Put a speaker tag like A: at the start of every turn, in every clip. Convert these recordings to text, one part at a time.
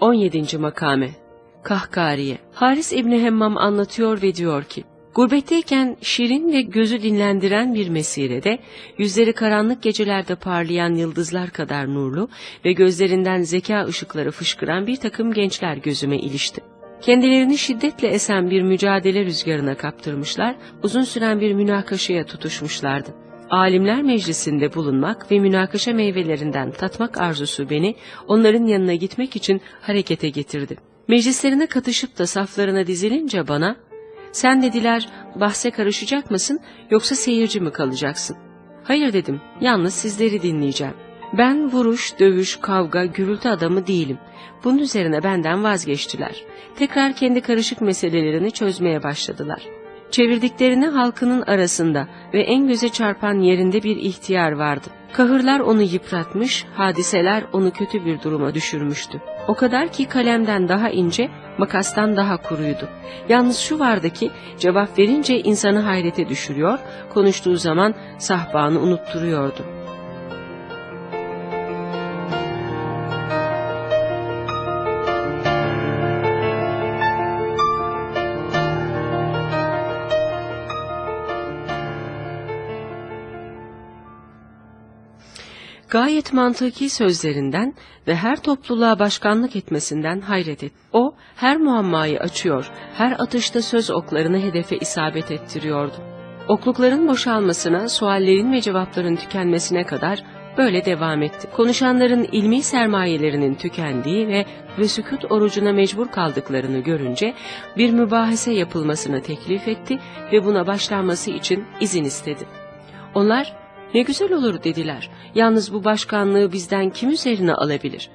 A: 17. Makame Kahkariye Haris İbni Hemmam anlatıyor ve diyor ki, Gurbetteyken şirin ve gözü dinlendiren bir mesirede, yüzleri karanlık gecelerde parlayan yıldızlar kadar nurlu ve gözlerinden zeka ışıkları fışkıran bir takım gençler gözüme ilişti. Kendilerini şiddetle esen bir mücadele rüzgarına kaptırmışlar, uzun süren bir münakaşaya tutuşmuşlardı. Alimler meclisinde bulunmak ve münakaşa meyvelerinden tatmak arzusu beni onların yanına gitmek için harekete getirdi. Meclislerine katışıp da saflarına dizilince bana, sen dediler bahse karışacak mısın yoksa seyirci mi kalacaksın? Hayır dedim, yalnız sizleri dinleyeceğim. Ben vuruş, dövüş, kavga, gürültü adamı değilim. Bunun üzerine benden vazgeçtiler. Tekrar kendi karışık meselelerini çözmeye başladılar. Çevirdiklerini halkının arasında ve en göze çarpan yerinde bir ihtiyar vardı. Kahırlar onu yıpratmış, hadiseler onu kötü bir duruma düşürmüştü. O kadar ki kalemden daha ince, makastan daha kuruydu. Yalnız şu vardı ki cevap verince insanı hayrete düşürüyor, konuştuğu zaman sahbanı unutturuyordu. Gayet mantıki sözlerinden ve her topluluğa başkanlık etmesinden hayret et. O her muammayı açıyor, her atışta söz oklarını hedefe isabet ettiriyordu. Oklukların boşalmasına, suallerin ve cevapların tükenmesine kadar böyle devam etti. Konuşanların ilmi sermayelerinin tükendiği ve vesükut orucuna mecbur kaldıklarını görünce bir mübahese yapılmasını teklif etti ve buna başlanması için izin istedi. Onlar ne güzel olur dediler. Yalnız bu başkanlığı bizden kim üzerine alabilir?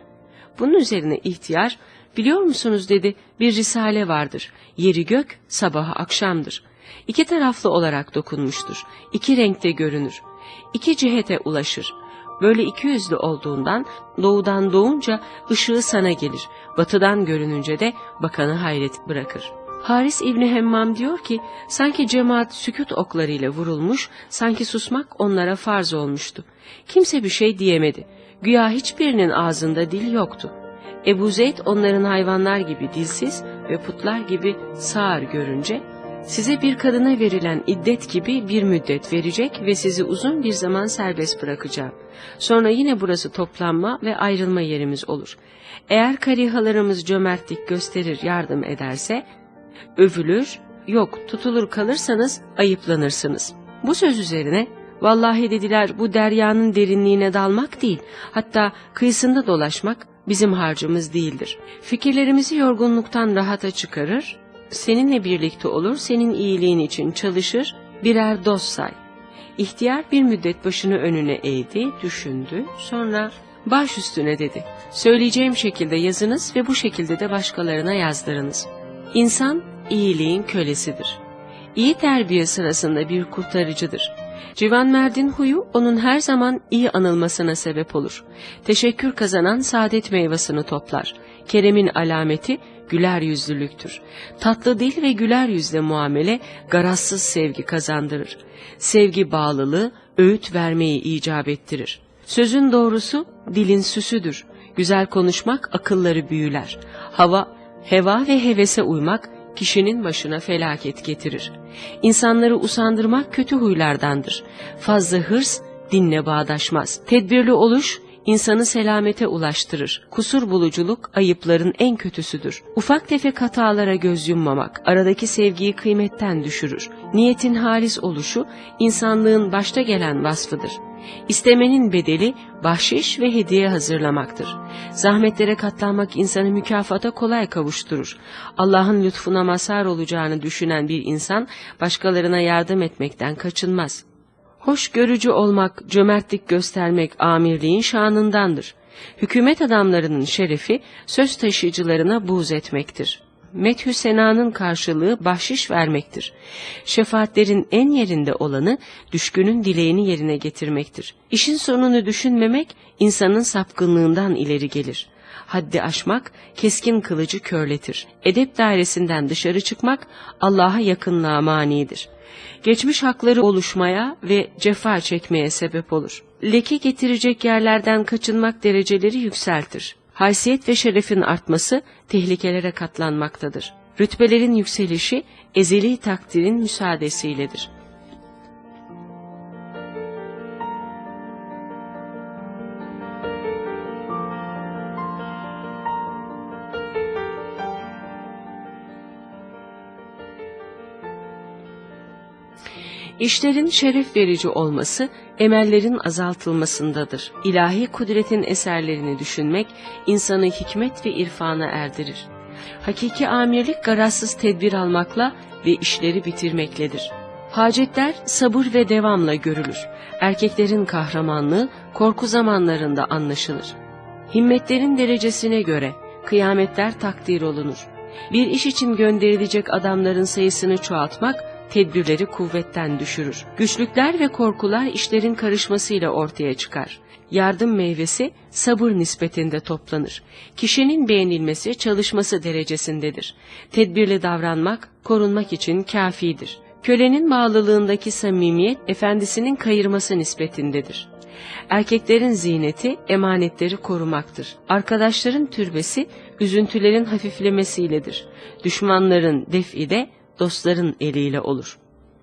A: Bunun üzerine ihtiyar, biliyor musunuz dedi, bir risale vardır. Yeri gök, sabahı akşamdır. İki taraflı olarak dokunmuştur. İki renkte görünür. İki cihete ulaşır. Böyle iki yüzlü olduğundan doğudan doğunca ışığı sana gelir. Batıdan görününce de bakanı hayret bırakır.'' Haris İbni Hemmam diyor ki, sanki cemaat sükut oklarıyla vurulmuş, sanki susmak onlara farz olmuştu. Kimse bir şey diyemedi. Güya hiçbirinin ağzında dil yoktu. Ebu Zeyd onların hayvanlar gibi dilsiz ve putlar gibi sağır görünce, size bir kadına verilen iddet gibi bir müddet verecek ve sizi uzun bir zaman serbest bırakacağım. Sonra yine burası toplanma ve ayrılma yerimiz olur. Eğer karihalarımız cömertlik gösterir yardım ederse, övülür, yok tutulur kalırsanız ayıplanırsınız. Bu söz üzerine vallahi dediler bu deryanın derinliğine dalmak değil, hatta kıyısında dolaşmak bizim harcımız değildir. Fikirlerimizi yorgunluktan rahata çıkarır, seninle birlikte olur, senin iyiliğin için çalışır, birer dost say. İhtiyar bir müddet başını önüne eğdi, düşündü, sonra baş üstüne dedi. Söyleyeceğim şekilde yazınız ve bu şekilde de başkalarına yazdırınız. İnsan iyiliğin kölesidir. İyi terbiye sırasında bir kurtarıcıdır. Civan Merdin huyu onun her zaman iyi anılmasına sebep olur. Teşekkür kazanan saadet meyvasını toplar. Keremin alameti güler yüzlülüktür. Tatlı dil ve güler yüzle muamele garazsız sevgi kazandırır. Sevgi bağlılığı öğüt vermeyi icap ettirir. Sözün doğrusu dilin süsüdür. Güzel konuşmak akılları büyüler. Hava, heva ve hevese uymak kişinin başına felaket getirir. İnsanları usandırmak kötü huylardandır. Fazla hırs dinle bağdaşmaz. Tedbirli oluş insanı selamete ulaştırır. Kusur buluculuk ayıpların en kötüsüdür. Ufak tefek hatalara göz yummamak aradaki sevgiyi kıymetten düşürür. Niyetin halis oluşu insanlığın başta gelen vasfıdır. İstemenin bedeli bahşiş ve hediye hazırlamaktır. Zahmetlere katlanmak insanı mükafata kolay kavuşturur. Allah'ın lütfuna mazhar olacağını düşünen bir insan başkalarına yardım etmekten kaçınmaz. Hoş görücü olmak, cömertlik göstermek amirliğin şanındandır. Hükümet adamlarının şerefi söz taşıyıcılarına buğz etmektir methü senanın karşılığı bahşiş vermektir. Şefaatlerin en yerinde olanı düşkünün dileğini yerine getirmektir. İşin sonunu düşünmemek insanın sapkınlığından ileri gelir. Haddi aşmak keskin kılıcı körletir. Edep dairesinden dışarı çıkmak Allah'a yakınlığa manidir. Geçmiş hakları oluşmaya ve cefa çekmeye sebep olur. Leke getirecek yerlerden kaçınmak dereceleri yükseltir Haysiyet ve şerefin artması tehlikelere katlanmaktadır. Rütbelerin yükselişi ezeli takdirin müsaadesiyledir. İşlerin şeref verici olması, emellerin azaltılmasındadır. İlahi kudretin eserlerini düşünmek, insanı hikmet ve irfana erdirir. Hakiki amirlik garazsız tedbir almakla ve işleri bitirmekledir. Hacetler sabır ve devamla görülür. Erkeklerin kahramanlığı korku zamanlarında anlaşılır. Himmetlerin derecesine göre kıyametler takdir olunur. Bir iş için gönderilecek adamların sayısını çoğaltmak, tedbirleri kuvvetten düşürür. Güçlükler ve korkular işlerin karışmasıyla ortaya çıkar. Yardım meyvesi sabır nispetinde toplanır. Kişinin beğenilmesi çalışması derecesindedir. Tedbirli davranmak, korunmak için kafidir. Kölenin bağlılığındaki samimiyet, efendisinin kayırması nispetindedir. Erkeklerin ziyneti, emanetleri korumaktır. Arkadaşların türbesi, üzüntülerin hafiflemesiyledir. Düşmanların defi de, dostların eliyle olur.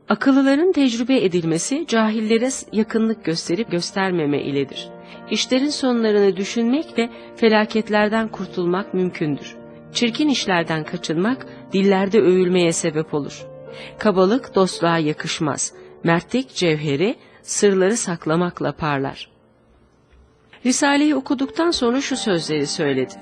A: Akıllıların tecrübe edilmesi cahillere yakınlık gösterip göstermeme iledir. İşlerin sonlarını düşünmekle felaketlerden kurtulmak mümkündür. Çirkin işlerden kaçınmak dillerde övülmeye sebep olur. Kabalık dostluğa yakışmaz. Mertlik cevheri sırları saklamakla parlar. Risaleyi okuduktan sonra şu sözleri söyledi.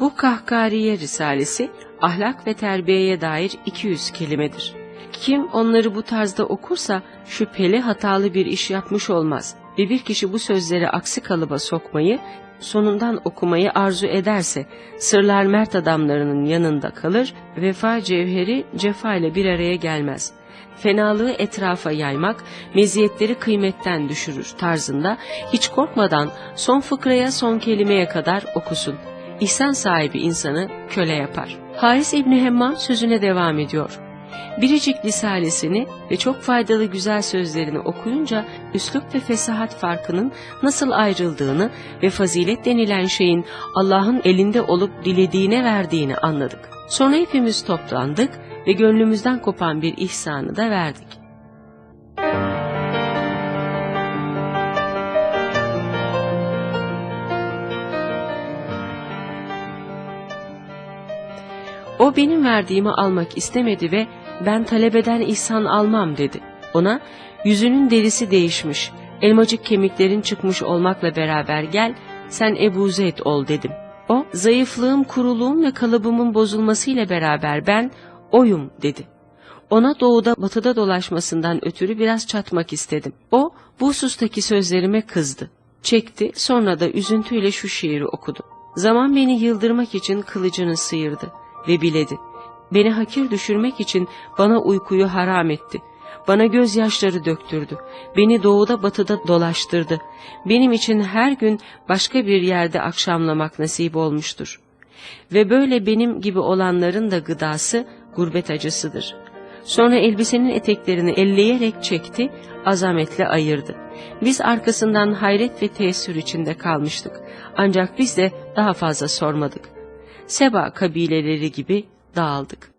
A: Bu Kahkariye Risalesi ahlak ve terbiyeye dair 200 kelimedir. Kim onları bu tarzda okursa şüpheli hatalı bir iş yapmış olmaz ve bir kişi bu sözleri aksi kalıba sokmayı, sonundan okumayı arzu ederse sırlar mert adamlarının yanında kalır, vefa cevheri cefa ile bir araya gelmez. Fenalığı etrafa yaymak, meziyetleri kıymetten düşürür tarzında hiç korkmadan son fıkraya son kelimeye kadar okusun. İhsan sahibi insanı köle yapar. Haris İbni Hemmam sözüne devam ediyor. Biricik lisalesini ve çok faydalı güzel sözlerini okuyunca üslup ve fesahat farkının nasıl ayrıldığını ve fazilet denilen şeyin Allah'ın elinde olup dilediğine verdiğini anladık. Sonra hepimiz toplandık ve gönlümüzden kopan bir ihsanı da verdik. O benim verdiğimi almak istemedi ve ben talebeden ihsan almam dedi. Ona yüzünün derisi değişmiş, elmacık kemiklerin çıkmış olmakla beraber gel sen Ebu Zeyd ol dedim. O zayıflığım, kuruluğum ve kalıbımın bozulmasıyla beraber ben oyum dedi. Ona doğuda batıda dolaşmasından ötürü biraz çatmak istedim. O bu husustaki sözlerime kızdı. Çekti sonra da üzüntüyle şu şiiri okudu. Zaman beni yıldırmak için kılıcını sıyırdı ve biledi. Beni hakir düşürmek için bana uykuyu haram etti. Bana gözyaşları döktürdü. Beni doğuda batıda dolaştırdı. Benim için her gün başka bir yerde akşamlamak nasip olmuştur. Ve böyle benim gibi olanların da gıdası gurbet acısıdır. Sonra elbisenin eteklerini elleyerek çekti, azametle ayırdı. Biz arkasından hayret ve teessür içinde kalmıştık. Ancak biz de daha fazla sormadık. Seba kabileleri gibi dağıldık.